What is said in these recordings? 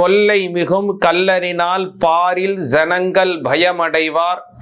கொல்லை மிகும் கல்லறினால் பாரில் ஜனங்கள் பயமடைவார்.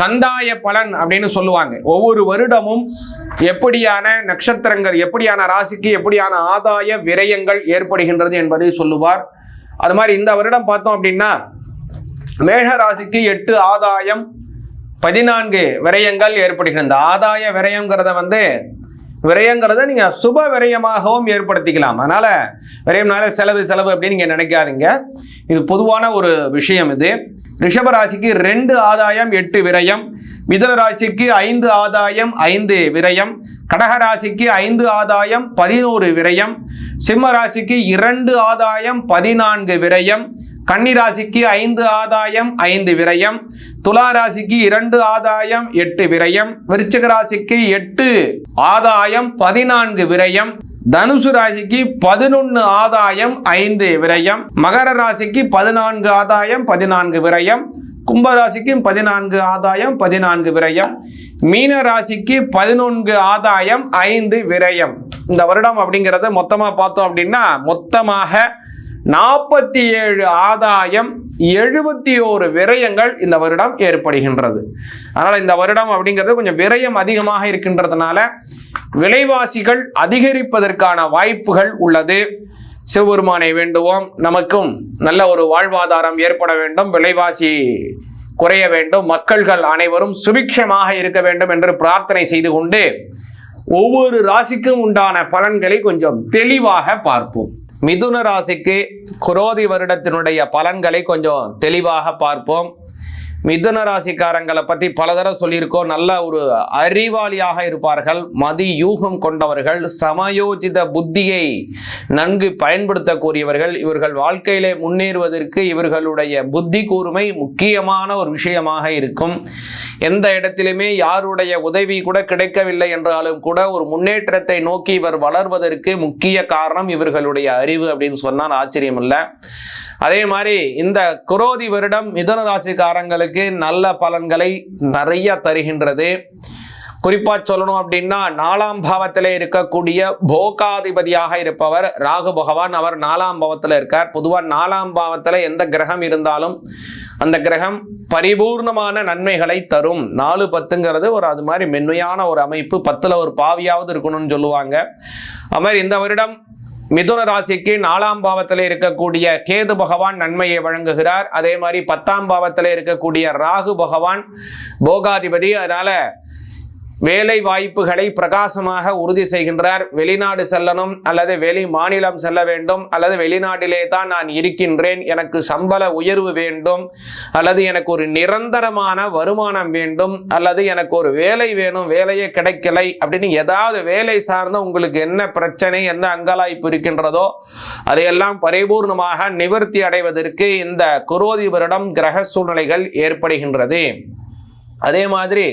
கந்தாய பலன் அப்படின்னு சொல்லுவாங்க. ஒவ்வொரு வருடமும் எப்படியான நட்சத்திரங்கள் எப்படியான ராசிக்கு எப்படியான ஆதாய விரயங்கள் ஏற்படுகின்றது என்பதை சொல்லுவார். அது மாதிரி இந்த வருடம் பார்த்தோம் அப்படின்னா மேஷ ராசிக்கு எட்டு ஆதாயம் பதினான்கு விரயங்கள் ஏற்படுகின்றன இந்த ஆதாய விரயங்கிறத வந்து விரயங்கிறத நீங்கள் சுப விரயமாகவும் ஏற்படுத்திக்கலாம். அதனால் விரயம்னால செலவு செலவு அப்படின்னு நீங்கள் நினைக்காதீங்க. இது பொதுவான ஒரு விஷயம் இது. ரிஷப ராசிக்கு ரெண்டு ஆதாயம் எட்டு விரயம். மிதுன ராசிக்கு ஐந்து ஆதாயம் ஐந்து விரயம். கடக ராசிக்கு ஐந்து ஆதாயம் பதினோரு விரயம். சிம்ம ராசிக்கு இரண்டு ஆதாயம் பதினான்கு விரயம். கன்னி ராசிக்கு ஐந்து ஆதாயம் ஐந்து விரயம். துலா ராசிக்கு இரண்டு ஆதாயம் எட்டு விரயம். விருச்சிக ராசிக்கு எட்டு ஆதாயம் பதினான்கு விரயம். தனுசு ராசிக்கு பதினொன்று ஆதாயம் ஐந்து விரயம். மகர ராசிக்கு பதினான்கு ஆதாயம் பதினான்கு விரயம். கும்பராசிக்கும் பதினான்கு ஆதாயம் பதினான்கு விரயம். மீன ராசிக்கு பதினொன்று ஆதாயம் ஐந்து விரயம். இந்த வருடம் அப்படிங்கிறத மொத்தமாக பார்த்தோம் அப்படின்னா மொத்தமாக நாற்பத்தி ஏழு ஆதாயம் எழுபத்தி ஓரு விரயங்கள் இந்த வருடம் ஏற்படுகின்றது. அதனால் இந்த வருடம் அப்படிங்கிறது கொஞ்சம் விரயம் அதிகமாக இருக்கின்றதுனால விலைவாசிகள் அதிகரிப்பதற்கான வாய்ப்புகள் உள்ளது. சிவபெருமானை வேண்டுவோம். நமக்கும் நல்ல ஒரு வாழ்வாதாரம் ஏற்பட வேண்டும். விலைவாசி குறைய வேண்டும். மக்கள்கள் அனைவரும் சுபிக்ஷமாக இருக்க வேண்டும் என்று பிரார்த்தனை செய்து கொண்டு ஒவ்வொரு ராசிக்கும் உண்டான பலன்களை கொஞ்சம் தெளிவாக பார்ப்போம். மிதுன ராசிக்கு குரோதி வருடத்தினுடைய பலன்களை கொஞ்சம் தெளிவாக பார்ப்போம். மிதுன ராசிக்காரங்களை பற்றி பல தடவை சொல்லியிருக்கோம். நல்ல ஒரு அறிவாளியாக இருப்பார்கள். மதி யூகம் கொண்டவர்கள் சமயோஜித புத்தியை நன்கு பயன்படுத்தக்கூடியவர்கள். இவர்கள் வாழ்க்கையிலே முன்னேறுவதற்கு இவர்களுடைய புத்தி கூர்மை முக்கியமான ஒரு விஷயமாக இருக்கும். எந்த இடத்திலுமே யாருடைய உதவி கூட கிடைக்கவில்லை என்றாலும் கூட ஒரு முன்னேற்றத்தை நோக்கி இவர் வளர்வதற்கு முக்கிய காரணம் இவர்களுடைய அறிவு அப்படின்னு சொன்னால் ஆச்சரியம் இல்லை அதே மாதிரி இந்த குரோதி வருடம் மிதுன ராசிக்காரங்களுக்கு நல்ல பலன்களை நிறைய தருகின்றது. குறிப்பாக சொல்லணும் அப்படின்னா நாலாம் பாவத்தில் இருக்கக்கூடிய போகாதிபதியாக இருப்பவர் ராகு பகவான். அவர் நாலாம் பாவத்தில் இருக்கார். பொதுவாக நாலாம் பாவத்தில் எந்த கிரகம் இருந்தாலும் அந்த கிரகம் பரிபூர்ணமான நன்மைகளை தரும். நாலு பத்துங்கிறது ஒரு அது மாதிரி மென்மையான ஒரு அமைப்பு. பத்தில் ஒரு பாவியாவது இருக்கணும்னு சொல்லுவாங்க. அது மாதிரி இந்த வருடம் மிதுன ராசிக்கு நாலாம் பாவத்தில் இருக்கக்கூடிய கேது பகவான் நன்மையை வழங்குகிறார். அதே மாதிரி பத்தாம் பாவத்தில் இருக்கக்கூடிய ராகு பகவான் போகாதிபதி. அதனால வேலை வாய்ப்புகளை பிரகாசமாக உறுதி செய்கின்றார். வெளிநாடு செல்லணும் அல்லது வெளி மாநிலம் செல்ல வேண்டும் அல்லது வெளிநாட்டிலே தான் நான் இருக்கின்றேன். எனக்கு சம்பள உயர்வு வேண்டும் அல்லது எனக்கு ஒரு நிரந்தரமான வருமானம் வேண்டும் அல்லது எனக்கு ஒரு வேலை வேணும் வேலையே கிடைக்கலை அப்படின்னு ஏதாவது வேலை சார்ந்த உங்களுக்கு என்ன பிரச்சனை என்ன அங்கலாய்ப்பு இருக்கின்றதோ அதையெல்லாம் பரிபூர்ணமாக நிவர்த்தி அடைவதற்கு இந்த குரோதி வருடம் கிரக சூழ்நிலைகள் ஏற்படுகின்றது. அதே மாதிரி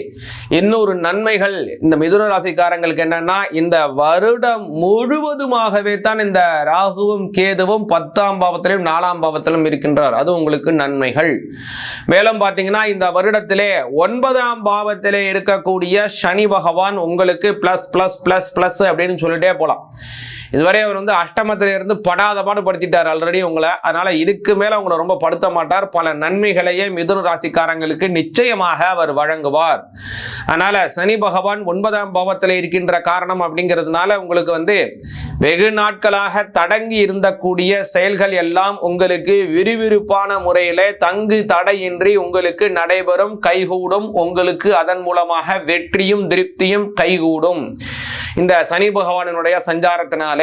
இன்னொரு நன்மைகள் இந்த மிதுன ராசிக்காரங்களுக்கு என்னன்னா இந்த வருடம் முழுவதுமாகவே தான் இந்த ராகுவும் கேதுவும் பத்தாம் பாவத்திலும் நாலாம் பாவத்திலும் இருக்கின்றார். அது உங்களுக்கு நன்மைகள். மேலும் பார்த்தீங்கன்னா இந்த வருடத்திலே ஒன்பதாம் பாவத்திலே இருக்கக்கூடிய சனி பகவான் உங்களுக்கு பிளஸ் பிளஸ் பிளஸ் பிளஸ் அப்படின்னு சொல்லிட்டே போலாம். இதுவரை அவர் வந்து அஷ்டமத்தில இருந்து படாத பாடு படுத்திட்டார் ஆல்ரெடி உங்களை. அதனால இதுக்கு மேல உங்களை ரொம்ப படுத்த மாட்டார். பல நன்மைகளையே மிதுன ராசிக்காரங்களுக்கு நிச்சயமாக அவர் வழங்குவார். அதனால சனி பகவான் ஒன்பதாம் பாவத்தில் இருக்கின்ற காரணம் அப்படிங்கிறதுனால உங்களுக்கு வந்து வெகு நாட்களாக தடங்கி இருந்தக்கூடிய செயல்கள் எல்லாம் உங்களுக்கு விறுவிறுப்பான முறையில தங்கு தடையின்றி உங்களுக்கு நடைபெறும் கைகூடும். உங்களுக்கு அதன் மூலமாக வெற்றியும் திருப்தியும் கைகூடும். இந்த சனி பகவானினுடைய சஞ்சாரத்தினால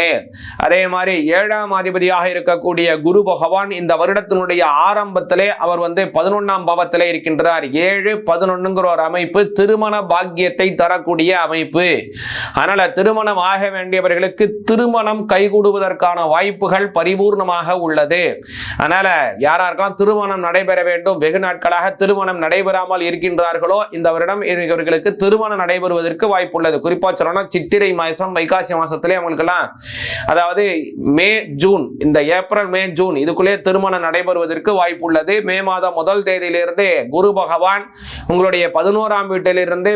அதே மாதிரி ஏழாம் அதிபதியாக இருக்கக்கூடிய குரு பகவான் இந்த வருடத்தினுடைய ஆரம்பத்திலே அவர் வந்து பதினொன்னாம் பாவத்திலே இருக்கின்றார். ஏழு பதினொன்னுங்கிற ஒரு அமைப்பு திருமண பாக்கியத்தை தரக்கூடிய அமைப்பு. அதனால திருமணம் ஆக வேண்டியவர்களுக்கு திருமணம் கைகூடுவதற்கான வாய்ப்புகள் பரிபூர்ணமாக உள்ளது. அதனால யாராருக்கெல்லாம் திருமணம் நடைபெற வேண்டும் வெகு நாட்களாக திருமணம் நடைபெறாமல் இருக்கின்றார்களோ இந்த வருடம் இவர்களுக்கு திருமணம் நடைபெறுவதற்கு வாய்ப்புள்ளது. குறிப்பா சொல்லணும் சித்திரை மாசம் வைகாசி மாசத்திலே அவங்களுக்கெல்லாம் அதாவது மே ஜூன் இந்த ஏப்ரல் மே ஜூன் இதுக்குள்ளே திருமணம் நடைபெறுவதற்கு வாய்ப்புள்ளது. மே மாதம் முதல் தேதியிலிருந்தே குரு பகவான் உங்களுடைய பதினோராம் வீட்டிலிருந்து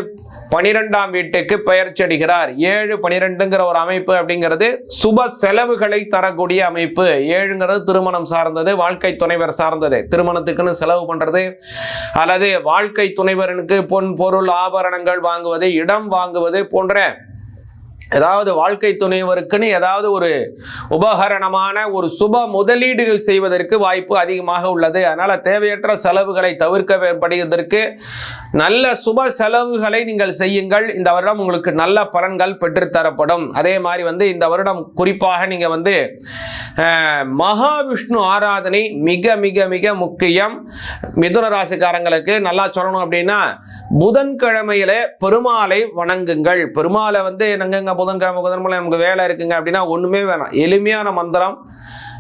பனிரெண்டாம் வீட்டுக்கு பெயர்ச்சி அடைகிறார் ஏழு பனிரெண்டுங்கிற ஒரு அமைப்பு அப்படிங்கிறது சுப செலவுகளை தரக்கூடிய அமைப்பு. ஏழுங்கிறது திருமணம் சார்ந்தது வாழ்க்கை துணைவர் சார்ந்தது. திருமணத்துக்குன்னு செலவு பண்றது அல்லது வாழ்க்கை துணைவரனுக்கு பொன் பொருள் ஆபரணங்கள் வாங்குவது இடம் வாங்குவது போன்ற ஏதாவது வாழ்க்கை துணைவருக்குன்னு ஏதாவது ஒரு உபகரணமான ஒரு சுப முதலீடுகள் செய்வதற்கு வாய்ப்பு அதிகமாக உள்ளது. அதனால் தேவையற்ற செலவுகளை தவிர்க்கப்படுவதற்கு நல்ல சுப செலவுகளை நீங்கள் செய்யுங்கள். இந்த வருடம் உங்களுக்கு நல்ல பலன்கள் பெற்றுத்தரப்படும். அதே மாதிரி வந்து இந்த வருடம் குறிப்பாக நீங்கள் வந்து மகாவிஷ்ணு ஆராதனை மிக மிக மிக முக்கியம். மிதுன ராசிக்காரங்களுக்கு நல்லா சொல்லணும் அப்படின்னா புதன்கிழமையில பெருமாளை வணங்குங்கள். பெருமாளை வந்து என்னங்க புதன்கிழமை புதன்கிழமை நமக்கு வேலை இருக்குங்க அப்படின்னா ஒன்றுமே வேணாம். எளிமையான மந்திரம்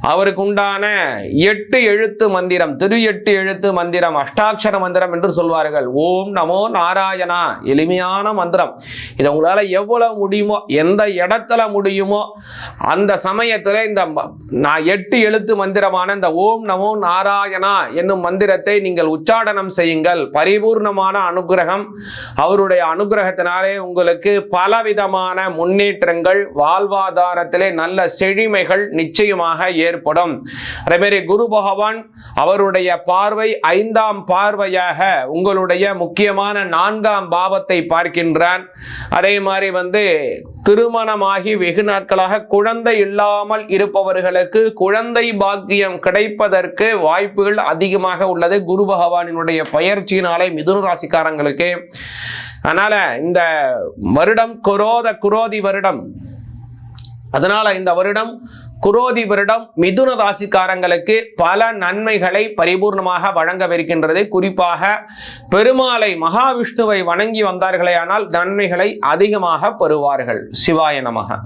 அவருக்கு உண்டான எட்டு எழுத்து மந்திரம் திரு எட்டு எழுத்து மந்திரம் அஷ்டாட்சர மந்திரம் என்று சொல்வார்கள். ஓம் நமோ நாராயணா எளிமையான மந்திரம். இதை உங்களால் எவ்வளவு முடியுமோ எந்த இடத்துல முடியுமோ அந்த சமயத்தில் இந்த ம- நான் எட்டு எழுத்து மந்திரமான இந்த ஓம் நமோ நாராயணா என்னும் மந்திரத்தை நீங்கள் உச்சாடனம் செய்யுங்கள். பரிபூர்ணமான அனுகிரகம் அவருடைய அனுகிரகத்தினாலே உங்களுக்கு பலவிதமான முன்னேற்றங்கள் வாழ்வாதாரத்திலே நல்ல செழிமைகள் நிச்சயமாக ஏற்படும். அதே மாதிரி குரு பகவான் அவருடைய பார்வை ஐந்தாம் பார்வையாக உங்களுடைய முக்கியமான நான்காம் பாவத்தை பார்க்கின்றான். அதே மாதிரி வந்து திருமணமாகி வெகு நாட்களாக குழந்தை இல்லாமல் இருப்பவர்களுக்கு குழந்தை பாக்கியம் கிடைப்பதற்கு வாய்ப்புகள் அதிகமாக உள்ளது. குரு பகவானினுடைய பயிற்சியினாலே மிதுன ராசிக்காரங்களுக்கு. அதனால இந்த வருடம் குரோத குரோதி வருடம். அதனால இந்த வருடம் குரோதி வருடம் மிதுன ராசிக்காரங்களுக்கு பல நன்மைகளை பரிபூர்ணமாக வழங்கவிருக்கின்றது குறிப்பாக பெருமாளை மகாவிஷ்ணுவை வணங்கி வந்தார்களே ஆனால் நன்மைகளை அதிகமாக பெறுவார்கள். சிவாய நமக.